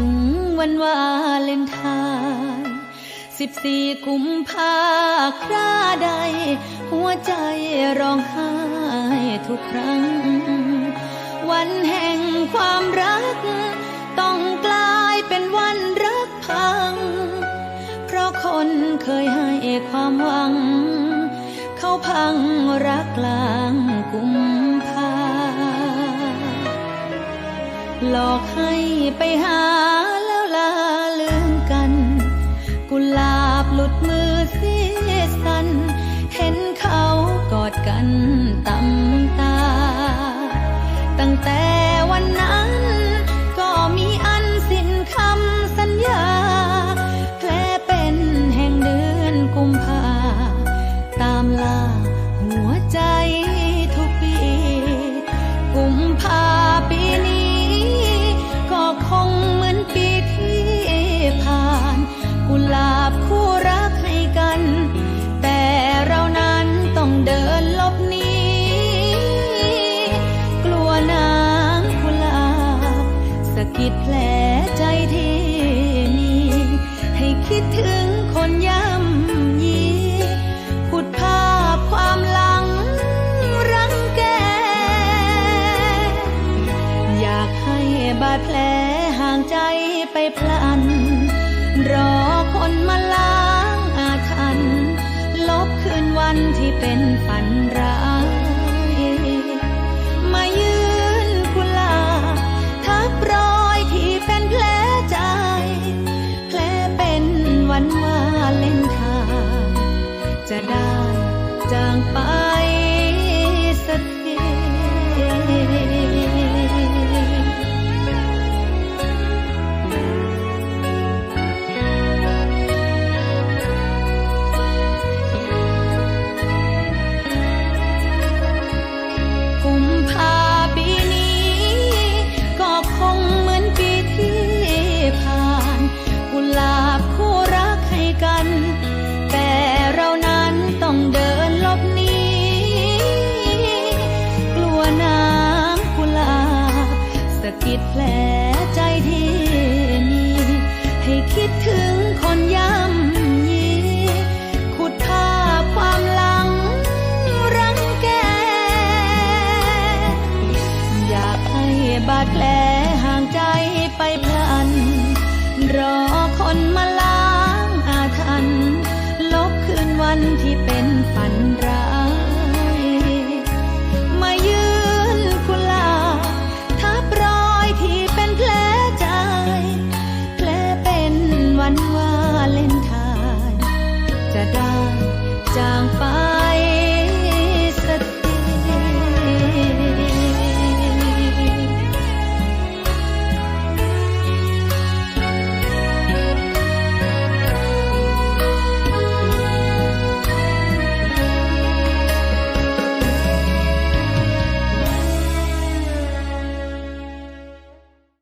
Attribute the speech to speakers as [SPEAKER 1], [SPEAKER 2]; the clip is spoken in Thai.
[SPEAKER 1] งวันวาเลนไทน์สิบสี่กุมภาคราใด หัวใจร้องไห้ทุกครั้ง วันแห่งความรัก ต้องกลายเป็นวันรักพัง เพราะคนเคยให้ความหวัง เขาพังรักกลางกุมภาหลอกให้ไปหา กอ ดถึงคนย่ำยีขุดภาพความหลังรังแก อยากให้บาดแผลห่างใจไปพลัน รอคนมาล้างอาถรรพ์ลบคืนวันที่เป็นฝันร้าย จา บาดแผลห่างใจไปพลัน รอคนมาล้างอาถรรพ์ลบคืนวันที่เป็นฝัน